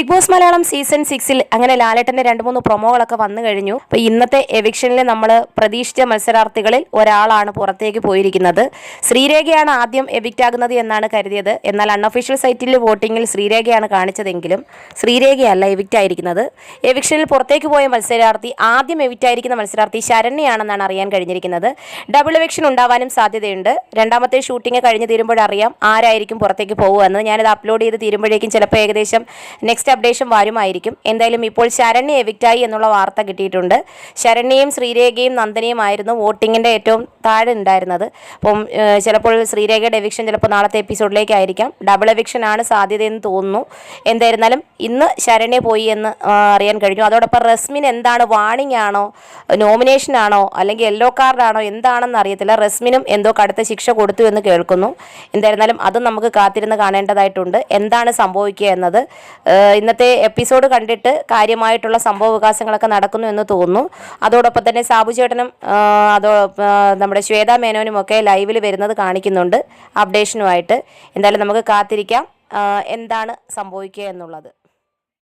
Big boss Malayalam season സിക്സിൽ അങ്ങനെ ലാലേട്ടന്റെ രണ്ട് മൂന്ന് പ്രൊമോകളൊക്കെ വന്നു കഴിഞ്ഞു. അപ്പൊ ഇന്നത്തെ എവിക്ഷനിൽ നമ്മൾ പ്രതീക്ഷിച്ച മത്സരാർത്ഥികളിൽ ഒരാളാണ് പുറത്തേക്ക് പോയിരിക്കുന്നത്. ശ്രീരേഖയാണ് ആദ്യം എവിക്റ്റ് ആകുന്നത് എന്നാണ് കരുതിയത്. എന്നാൽ അൺഒഫീഷ്യൽ സൈറ്റിൽ വോട്ടിങ്ങിൽ ശ്രീരേഖയാണ് കാണിച്ചതെങ്കിലും ശ്രീരേഖയല്ല എവിക്റ്റ് ആയിരിക്കുന്നത്. എവിക്ഷനിൽ പുറത്തേക്ക് പോയ മത്സരാർത്ഥി ആദ്യം എവിക്റ്റ് ആയിരിക്കുന്ന മത്സരാർത്ഥി ശരണ്യാണെന്നാണ് അറിയാൻ കഴിഞ്ഞിരിക്കുന്നത്. ഡബിൾ എവിക്ഷൻ ഉണ്ടാവാനും സാധ്യതയുണ്ട്. രണ്ടാമത്തെ ഷൂട്ടിംഗ് കഴിഞ്ഞ് തീരുമ്പോഴറിയാം ആരായിരിക്കും പുറത്തേക്ക് പോകുക എന്ന്. ഞാനിത് അപ്ലോഡ് ചെയ്ത് തീരുമ്പോഴേക്കും ചിലപ്പോൾ ഏകദേശം നെക്സ്റ്റ് അപ്ഡേഷൻ വരുമായിരിക്കും. എന്തായാലും ഇപ്പോൾ ശരണ്യ എവിക്റ്റായി എന്നുള്ള വാർത്ത കിട്ടിയിട്ടുണ്ട്. ശരണ്യയും ശ്രീരേഖയും നന്ദനയും ആയിരുന്നു വോട്ടിങ്ങിന്റെ ഏറ്റവും താഴെ ഉണ്ടായിരുന്നത്. അപ്പം ചിലപ്പോൾ ശ്രീരേഖയുടെ എവിക്ഷൻ ചിലപ്പോൾ നാളത്തെ എപ്പിസോഡിലേക്കായിരിക്കാം ഡബിൾ എവിക്ഷൻ ആണ് സാധ്യതയെന്ന് തോന്നുന്നു. എന്തായിരുന്നാലും ഇന്ന് ശരണ്യ പോയി എന്ന് അറിയാൻ കഴിഞ്ഞു. അതോടൊപ്പം റസ്മിൻ എന്താണ്? വാണിംഗ് ആണോ? നോമിനേഷൻ ആണോ? അല്ലെങ്കിൽ യെല്ലോ കാർഡാണോ എന്താണെന്ന് അറിയത്തില്ല. റസ്മിനും എന്തോ കടുത്ത ശിക്ഷ കൊടുത്തു എന്ന് കേൾക്കുന്നു. എന്തായിരുന്നാലും അതും നമുക്ക് കാത്തിരുന്ന് കാണേണ്ടതായിട്ടുണ്ട്. എന്താണ് സംഭവിക്കുക എന്നത്? ഇന്നത്തെ എപ്പിസോഡ് കണ്ടിട്ട് കാര്യമായിട്ടുള്ള സംഭവ വികാസങ്ങളൊക്കെ നടക്കുന്നു എന്ന് തോന്നുന്നു. അതോടൊപ്പം തന്നെ സാബു ചേട്ടനും അതോ നമ്മുടെ ശ്വേത മേനോനും ഒക്കെ ലൈവിൽ വരുന്നത് കാണിക്കുന്നുണ്ട്. അപ്ഡേഷനുമായിട്ട്. എന്തായാലും നമുക്ക് കാത്തിരിക്കാം. എന്താണ് സംഭവിക്കുക എന്നുള്ളത്?